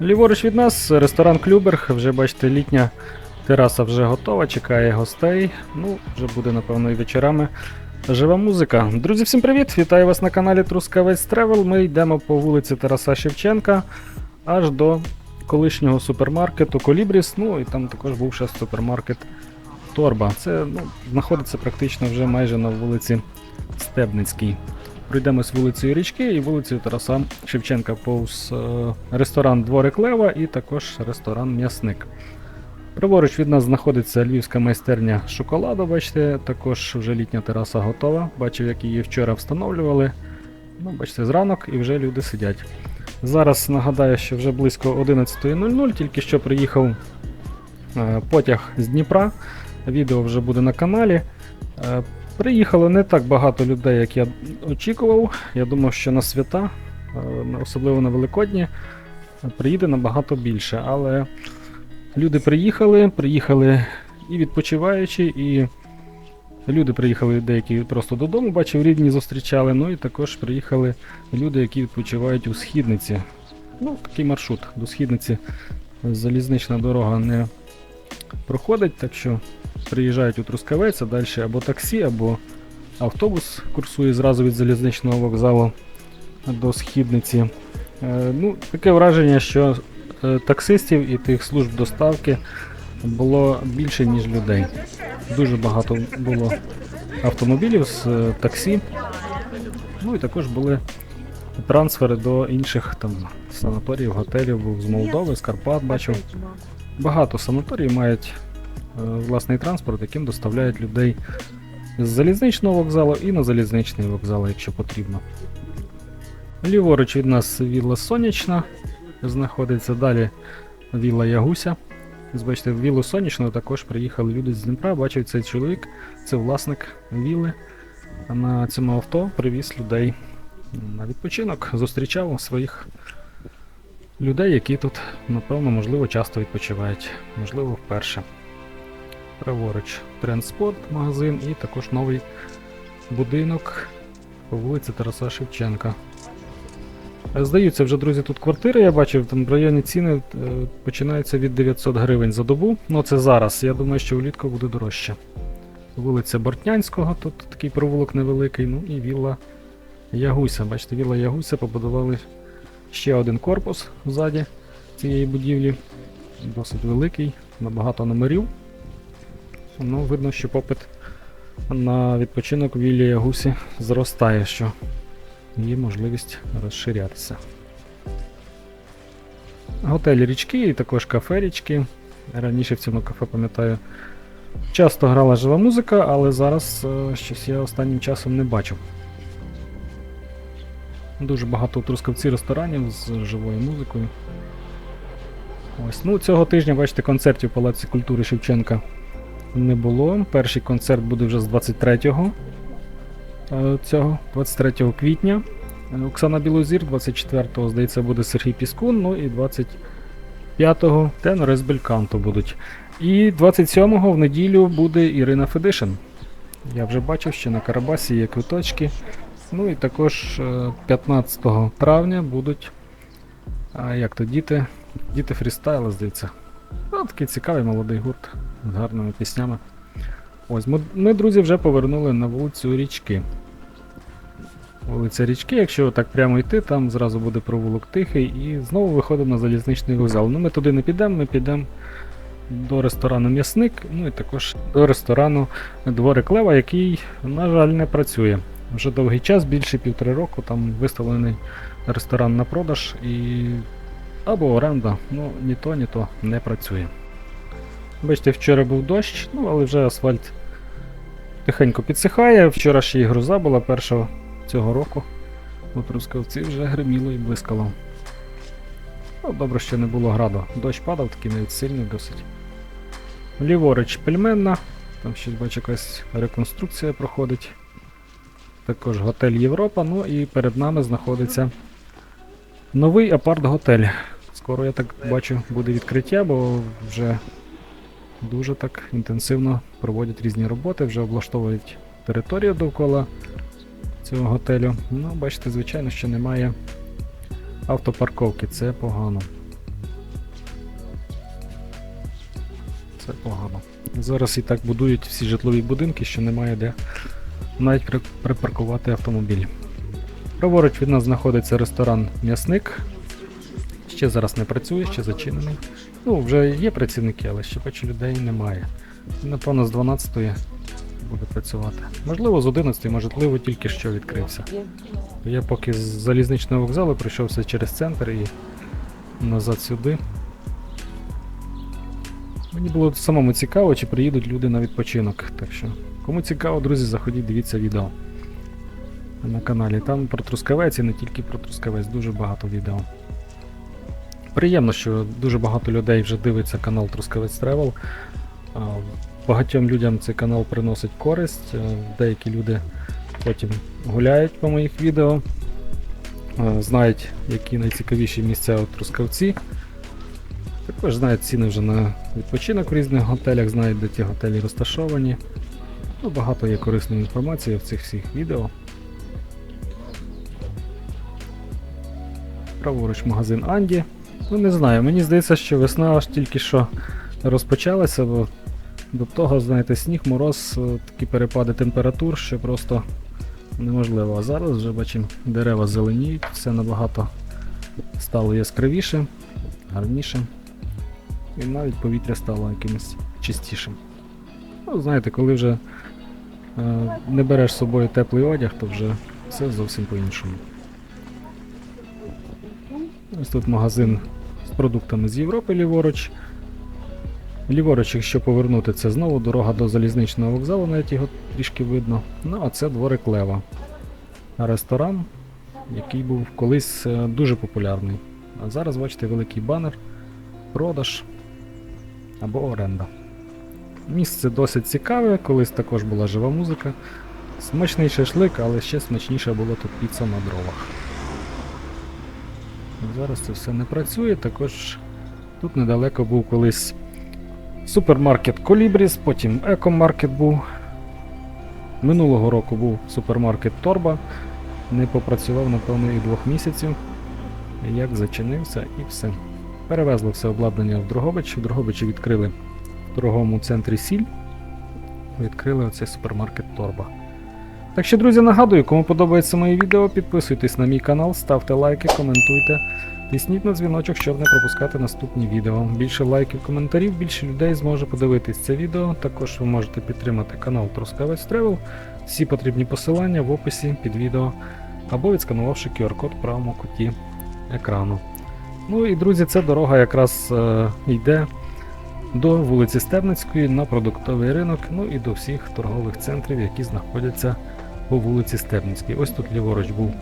Ліворуч від нас ресторан Клюберг. Вже бачите, літня тераса вже готова, чекає гостей. Ну, вже буде, напевно, і вечорами. Жива музика. Друзі, всім привіт! Вітаю вас на каналі Трускавець Тревел. Ми йдемо по вулиці Тараса Шевченка аж до колишнього супермаркету Колібріс. Ну і там також був ще супермаркет Торба. Це ну, знаходиться практично вже майже на вулиці Стебницькій. Пройдемось вулицею Річки і вулицею Тараса Шевченка повз е, ресторан Дворик Лева і також ресторан М'ясник. Праворуч від нас знаходиться львівська майстерня шоколаду. Бачите, також вже літня тераса готова. Бачив, як її вчора встановлювали. Ну, бачите, зранок і вже люди сидять. Зараз нагадаю, що вже близько 11.00, тільки що приїхав е, потяг з Дніпра. Відео вже буде на каналі. Приїхало не так багато людей, як я очікував. Я думав, що на свята, е, особливо на Великодні, приїде набагато більше. Але люди приїхали, приїхали і відпочиваючи, і люди приїхали деякі просто додому, бачив, рідні зустрічали. Ну і також приїхали люди, які відпочивають у східниці. Ну, такий маршрут. До східниці залізнична дорога не проходить, так що приїжджають у Трускавець, а далі або таксі, або автобус курсує зразу від залізничного вокзалу до східниці. Е, ну, таке враження, що е, таксистів і тих служб доставки було більше, ніж людей. Дуже багато було автомобілів з е, таксі. Ну і також були трансфери до інших там санаторіїв, готелів, з Молдови, з Карпат бачив. Багато санаторій мають власний транспорт, яким доставляють людей з залізничного вокзалу і на залізничний вокзал, якщо потрібно. Ліворуч від нас вілла Сонячна знаходиться далі вілла Ягуся. Бачите, в віллу Сонячну також приїхали люди з Дніпра. Бачив цей чоловік, це власник вілли. На цьому авто привіз людей на відпочинок, зустрічав своїх людей, які тут, напевно, можливо, часто відпочивають, можливо, вперше. Праворуч Трендспорт магазин і також новий будинок по вулиці Тараса Шевченка. Е, Здаються вже, друзі, тут квартири, я бачив, там в районі ціни е, починаються від 900 гривень за добу. Ну це зараз. Я думаю, що влітку буде дорожче. Вулиця Бортнянського, тут такий провулок невеликий, ну і вілла Ягуся. Бачите, вілла Ягуся побудували ще один корпус ззаді цієї будівлі. Досить великий, на багато номерів. Ну, видно, що попит на відпочинок в віллі Ягусі зростає, що є можливість розширятися. Готель річки і також кафе річки. Раніше в цьому кафе, пам'ятаю, часто грала жива музика, але зараз е, щось я останнім часом не бачив. Дуже багато у Трускавці ресторанів з живою музикою. Ось, ну цього тижня, бачите, концертів в Палаці культури Шевченка не було. Перший концерт буде вже з 23-го е, цього, 23 квітня. Е, Оксана Білозір, 24-го, здається, буде Сергій Піскун, ну і 25-го тенори з Бельканту будуть. І 27-го в неділю буде Ірина Федишин. Я вже бачив, що на Карабасі є квиточки. Ну і також е, 15 травня будуть. А як то діти? Діти фрістайла, здається. Ну, такий цікавий молодий гурт з гарними піснями. Ось, ми, ми, друзі, вже повернули на вулицю річки. Вулиця річки, якщо так прямо йти, там зразу буде провулок тихий і знову виходимо на залізничний вокзал. Ну ми туди не підемо, ми підемо до ресторану М'ясник, ну і також до ресторану Дворик Лева, який, на жаль, не працює. Вже довгий час, більше півтори року, там виставлений ресторан на продаж і. або оренда, ну ні то, ні то не працює. Бачите, вчора був дощ, ну але вже асфальт тихенько підсихає. Вчора ще й гроза була першого цього року. У Трускавці вже гриміло і блискало. Ну, добре, що не було граду. Дощ падав, такий навіть сильний досить. Ліворуч пельменна, там щось бачу якась реконструкція проходить. Також готель Європа, ну і перед нами знаходиться новий апарт-готель. Скоро я так бачу буде відкриття, бо вже дуже так інтенсивно проводять різні роботи, вже облаштовують територію довкола цього готелю. Ну, бачите, звичайно, що немає автопарковки, це погано. Це погано. Зараз і так будують всі житлові будинки, що немає де навіть припаркувати автомобіль. Праворуч від нас знаходиться ресторан М'ясник. Ще зараз не працює, ще зачинений. Ну, вже є працівники, але ще бачу людей немає. Напевно, з 12-ї буде працювати. Можливо, з 11-ї, можливо, тільки що відкрився. Я поки з залізничного вокзалу прийшовся через центр і назад сюди. Мені було самому цікаво, чи приїдуть люди на відпочинок. Так що, кому цікаво, друзі, заходіть, дивіться відео на каналі. Там про Трускавець і не тільки про Трускавець, дуже багато відео. Приємно, що дуже багато людей вже дивиться канал Трускавець Travel. А, Багатьом людям цей канал приносить користь. е, Деякі люди потім гуляють по моїх відео, е, знають, які найцікавіші місця у Трускавці. Також знають ціни вже на відпочинок в різних готелях, знають, де ті готелі розташовані. Ну, багато є корисної інформації в цих всіх відео. Праворуч магазин Анді. Ну не знаю, мені здається, що весна аж тільки що розпочалася, бо до того, знаєте, сніг, мороз, е, такі перепади температур, що просто неможливо. А зараз вже бачимо, дерева зеленіють, все набагато стало яскравіше, гарніше. І навіть повітря стало якимось чистішим. Ну, знаєте, коли вже е, не береш з собою теплий одяг, то вже все зовсім по-іншому. Ось тут магазин з продуктами з Європи ліворуч. Ліворуч, якщо повернути, це знову дорога до залізничного вокзалу, навіть його трішки видно. Ну, а це дворик Лева. Ресторан, який був колись е, дуже популярний. А зараз, бачите, великий банер, продаж або оренда. Місце досить цікаве, колись також була жива музика. Смачний шашлик, але ще смачніше було тут піца на дровах. Зараз це все не працює, також тут недалеко був колись супермаркет Колібріс, потім екомаркет був. Минулого року був супермаркет Торба. Не попрацював, напевно, і двох місяців. Як зачинився і все. Перевезли все обладнання в Дрогобич. В Дрогобичі відкрили в торговому центрі Сіль. Відкрили оцей супермаркет Торба. Так що, друзі, нагадую, кому подобається моє відео, підписуйтесь на мій канал, ставте лайки, коментуйте, тисніть на дзвіночок, щоб не пропускати наступні відео. Більше лайків, коментарів, більше людей зможе подивитись це відео. Також ви можете підтримати канал Трускавець Travel. Всі потрібні посилання в описі під відео або відсканувавши QR-код в правому куті екрану. Ну і друзі, ця дорога якраз е, йде до вулиці Стебницької на продуктовий ринок, ну і до всіх торгових центрів, які знаходяться по вулиці Стебницькій. Ось тут ліворуч був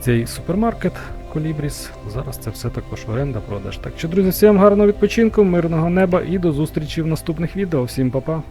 цей супермаркет Колібріс. Зараз це все також оренда продаж. Так що, друзі, всім гарного відпочинку, мирного неба і до зустрічі в наступних відео. Всім па-па!